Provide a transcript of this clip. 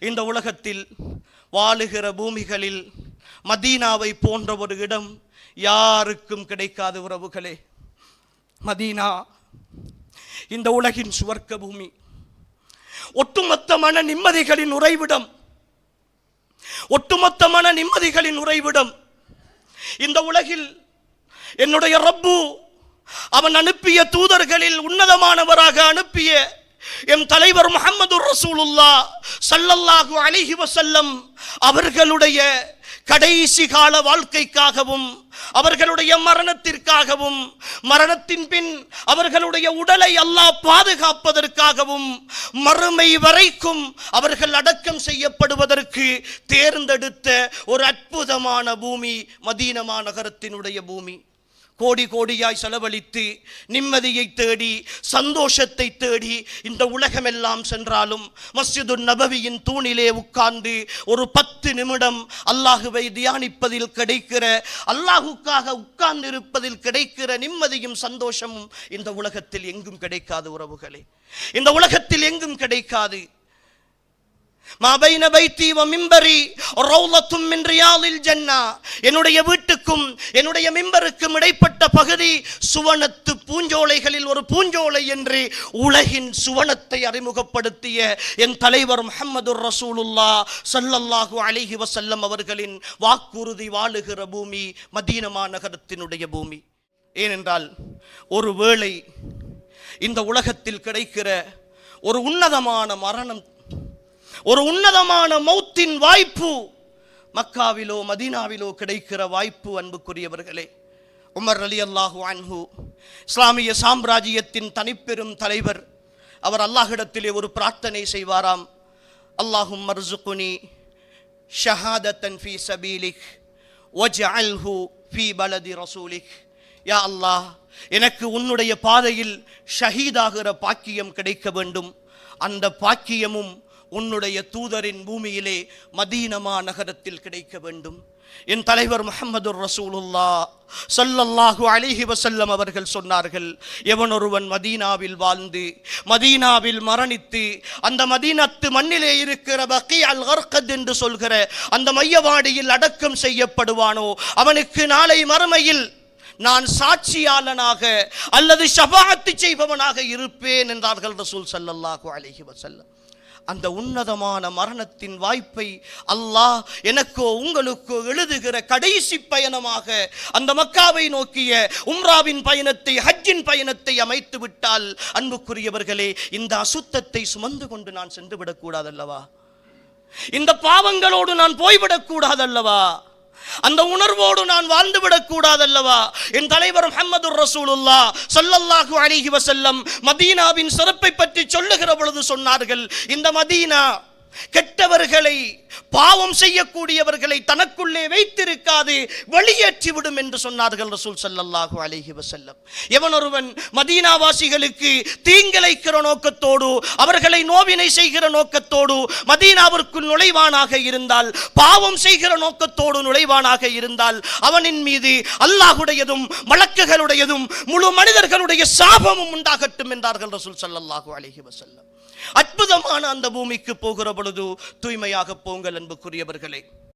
இந்த உலகத்தில் வாழுகிற பூமிகளில் மதீனாவை போன்ற ஒரு இடம் யாருக்கும் கிடைக்காத உறவுகளே. மதீனா இந்த உலகின் சுவர்க்க பூமி ஒட்டுமொத்த மன நிம்மதிகளின் உறைவிடம். ஒட்டுமொத்த மன நிம்மதிகளின் உறைவிடம். இந்த உலகில் என்னுடைய ரப்பு அவன் அனுப்பிய தூதர்களில் உன்னதமானவராக அனுப்பிய எம் தலைவர் முகமது ரசூலுல்லா சல்லல்லாஹு அலிஹி வசல்லம் அவர்களுடைய கடைசி கால வாழ்க்கைக்காகவும் அவர்களுடைய மரணத்திற்காகவும் மரணத்தின் பின் அவர்களுடைய உடலை அல்லாஹ் பாதுகாப்பதற்காகவும் மறுமை வரைக்கும் அவர்கள் அடக்கம் செய்யப்படுவதற்கு தேர்ந்தெடுத்த ஒரு அற்புதமான பூமி மதீனமா நகரத்தினுடைய பூமி. கோடி கோடியாய் செலவழித்து நிம்மதியை தேடி சந்தோஷத்தை தேடி இந்த உலகமெல்லாம் சென்றாலும் மஸ்ஜிது நபவியின் தூணிலே உட்கார்ந்து ஒரு பத்து நிமிடம் அல்லாஹுவை தியானிப்பதில் கிடைக்கிற அல்லாஹுக்காக உட்கார்ந்து இருப்பதில் கிடைக்கிற நிம்மதியும் சந்தோஷமும் இந்த உலகத்தில் எங்கும் கிடைக்காது உறவுகளே. இந்த உலகத்தில் எங்கும் கிடைக்காது. என்னுடைய வீட்டுக்கும் என்னுடைய மிம்பருக்கும் இடைப்பட்ட பகுதி சுவனத்து பூஞ்சோலைகளில் ஒரு பூஞ்சோலை என்று உலகின் சுவனத்தை அறிமுகப்படுத்திய என் தலைவர் முஹம்மது ரசூலுல்லா சல்லல்லாஹு அலிஹி வசல்லம் அவர்களின் வாக்குறுதி வாழுகிற பூமி மதீனமா நகரத்தினுடைய பூமி. ஏனென்றால் ஒருவேளை இந்த உலகத்தில் கிடைக்கிற ஒரு உன்னதமான மரணம் ஒரு உன்னதமான மௌத்தின் வாய்ப்பு. மக்காவிலோ மதீனாவிலோ கிடைக்கிற வாய்ப்பு அன்புக்குரியவர்களே. உமர் அலி அல்லாஹு அன்ஹு இஸ்லாமிய சாம்ராஜ்யத்தின் தனிப்பெரும் தலைவர். அவர் அல்லாஹிடத்திலே ஒரு பிரார்த்தனை செய்வாராம். அல்லாஹும் மர்சுகுனி ஷஹாதத்தன் ஃபி சபீலிக் வஜ்அல்ஹு ஃபி பலதி ரசூலிக் யா அல்லாஹ் எனக்கு உன்னுடைய பாதையில் ஷஹீதாகிற பாக்கியம் கிடைக்க வேண்டும். அந்த பாக்கியமும் உன்னுடைய தூதரின் பூமியிலே மதீனமா நகரத்தில் கிடைக்க வேண்டும். என் தலைவர் முகமது ரசூலுல்லா சொல்லல்லாஹு அலிஹி வசல்லம் அவர்கள் சொன்னார்கள் எவன் ஒருவன் மதீனாவில் வாழ்ந்து மதீனாவில் மரணித்து அந்த மதீனத்து மண்ணிலே இருக்கிற பக்கி அல் ஹர்கத் என்று சொல்கிற அந்த மையவாடியில் அடக்கம் செய்யப்படுவானோ அவனுக்கு நாளை மறுமையில் நான் சாட்சியாளனாக அல்லது ஷபாத்து செய்பவனாக இருப்பேன் என்றார்கள் ரசூல் சல்லல்லாஹு அலிஹி வசல்லம் அந்த உன்னதமான மரணத்தின் வாய்ப்பை அல்லாஹ் எனக்கோ உங்களுக்கோ எழுதுகிற கடைசி பயணமாக அந்த மக்காவை நோக்கிய உம்ராவின் பயணத்தை ஹஜ்ஜின் பயணத்தை அமைத்து விட்டால் அன்புக்குரியவர்களே இந்த அசுத்தத்தை சுமந்து கொண்டு நான் சென்று விடக்கூடாதல்லவா? இந்த பாவங்களோடு நான் போய்விடக்கூடாதல்லவா? அந்த உணர்வோடு நான் வாழ்ந்துவிடக் கூடாதல்லவா? என் தலைவர் முஹம்மது ரசூலுல்லா சொல்லல்லாஹு அலிஹி வசல்லம் மதீனாவின் சிறப்பை பற்றி சொல்லுகிற பொழுது சொன்னார்கள் இந்த மதீனா கெட்டவர்களை பாவம் செய்யக்கூடியவர்களை தனக்குள்ளே வைத்திருக்காது வெளியேற்றிவிடும் என்று சொன்னார்கள் ரசூல் சல்லல்லாஹு அலைஹி வசல்லம் எவன் ஒருவன் மதீனாவாசிகளுக்கு தீங்கிழைக்கிற நோக்கத்தோடு அவர்களை நோவினை செய்கிற நோக்கத்தோடு மதீனாவிற்குள் நுழைவானாக இருந்தால் பாவம் செய்கிற நோக்கத்தோடு நுழைவானாக இருந்தால் அவனின் மீது அல்லாஹுடையதும் மலக்குகளுடையதும் முழு மனிதர்களுடைய சாபமும் உண்டாகட்டும் என்றார்கள் ரசூல் சல்லல்லாஹு அலைஹி வசல்லம் அற்புதமான அந்த பூமிக்கு போகிற பொழுது தூய்மையாக போங்கள் அன்புக்குரியவர்களே.